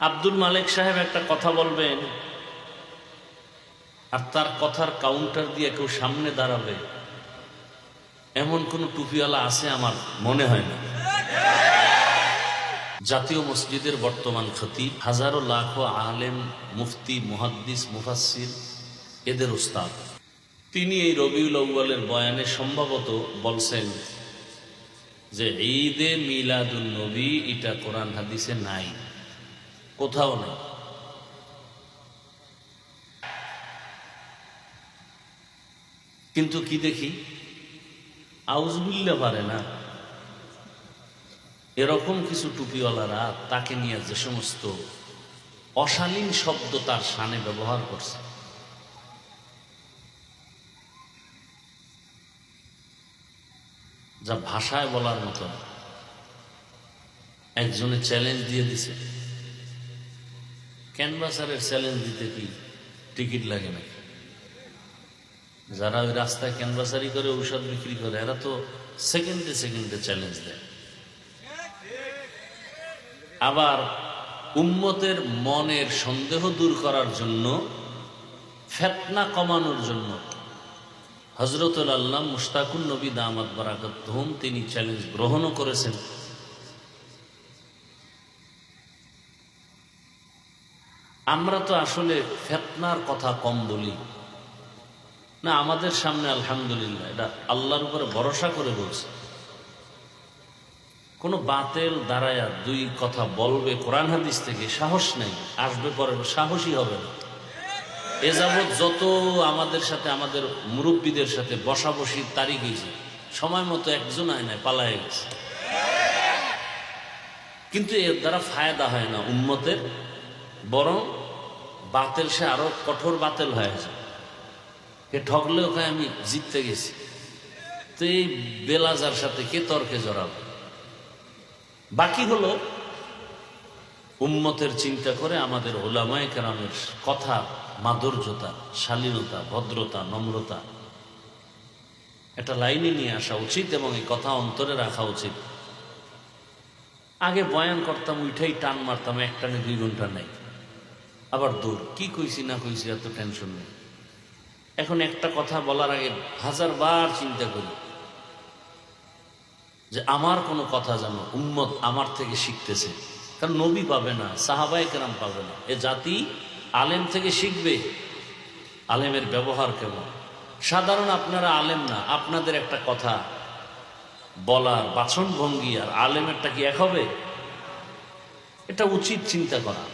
আব্দুল মালিক সাহেব একটা কথা বলবেন, আর তার কথার কাউন্টার দিয়ে কেউ সামনে দাঁড়াবে, এমন কোন টুপিওয়ালা আছে আমার মনে হয় না। জাতীয় মসজিদের বর্তমান ক্ষতি হাজারো লাখো আলেম, মুফতি, মুহাদ্দিস মুফাসির এদের উস্তাদ। তিনি এই রবিউল আউ্বালের বয়ানে সম্ভবত বলছেন যে, ঈদে মিলাদুল নবী, এটা কোরআন হাদিসে নাই। কোথাও নেই। কিন্তু কি দেখি? আউজবিল্লা পারে না। এরকম কিছু টুপিওয়ালারা তাকে নিয়ে যে সমস্ত অশালীন শব্দ তার সানে ব্যবহার করছে। যা ভাষায় বলার মতো। একজনে চ্যালেঞ্জ দিয়ে দিছে। ক্যানভাসারের চ্যালেঞ্জ দিতে কি টিকিট লাগে নাকি? যারা ওই রাস্তায় ক্যানভাসারি করে ঔষধ বিক্রি করে, এরা তো সেকেন্ডে সেকেন্ডে চ্যালেঞ্জ দেয়। আবার উম্মতের মনের সন্দেহ দূর করার জন্য, ফেতনা কমানোর জন্য হজরতুল আল্লাহ মুশতাকুল নবী দামাত বারাকাত তিনি চ্যালেঞ্জ গ্রহণও করেছেন। আমরা তো আসলে ফেতনার কথা কম বলি। না, আমাদের সামনে আলহামদুলিল্লাহ, এটা আল্লাহর উপরে ভরসা করে বলছে। কোনো বাতেল দাঁড়ায়া দুই কথা বলবে, কোরআন হাদিস থেকে সাহস নেই, আসবে পরে সাহসী হবে না। এ যাবৎ যত আমাদের সাথে, আমাদের মুরব্বীদের সাথে বসাবসির তারিখ হয়েছে, সময় মতো একজন আয় নাই পালায় গেছে। কিন্তু এর দ্বারা ফায়দা হয় না উন্মতের বরং বাতেল, সে আরও কঠোর বাতেল হয়ে যায় কে ঠকলে ওখানে আমি জিততে গেছি। তো এই বেলাজার সাথে কে তর্কে জড়াবে? বাকি হলো উম্মতের চিন্তা করে আমাদের ওলামায় কেরামের কথা, মাধুর্যতা, শালীনতা, ভদ্রতা, নম্রতা। একটা লাইনে নিয়ে আসা উচিত এবং এই কথা অন্তরে রাখা উচিত। আগে বয়ান করতাম, উঠাই টান মারতাম এক টানে দুই ঘণ্টা নেই। আবার দূর। কি কইছি না কইছি, এত টেনশন নেই। এখন একটা কথা বলার আগে হাজার বার চিন্তা করি যে আমার কোনো কথা জানো উম্মত আমার থেকে শিখতেছে। কারণ নবী পাবে না সাহাবাই কেরাম পাবে না। এ জাতি আলেম থেকে শিখবে। আলেমের ব্যবহার কেমন? সাধারণ আপনারা আলেম না, আপনাদের একটা কথা। বলার বাচন ভঙ্গি আর আলেমেরটা কি এক হবে? এটা উচিত চিন্তা করা।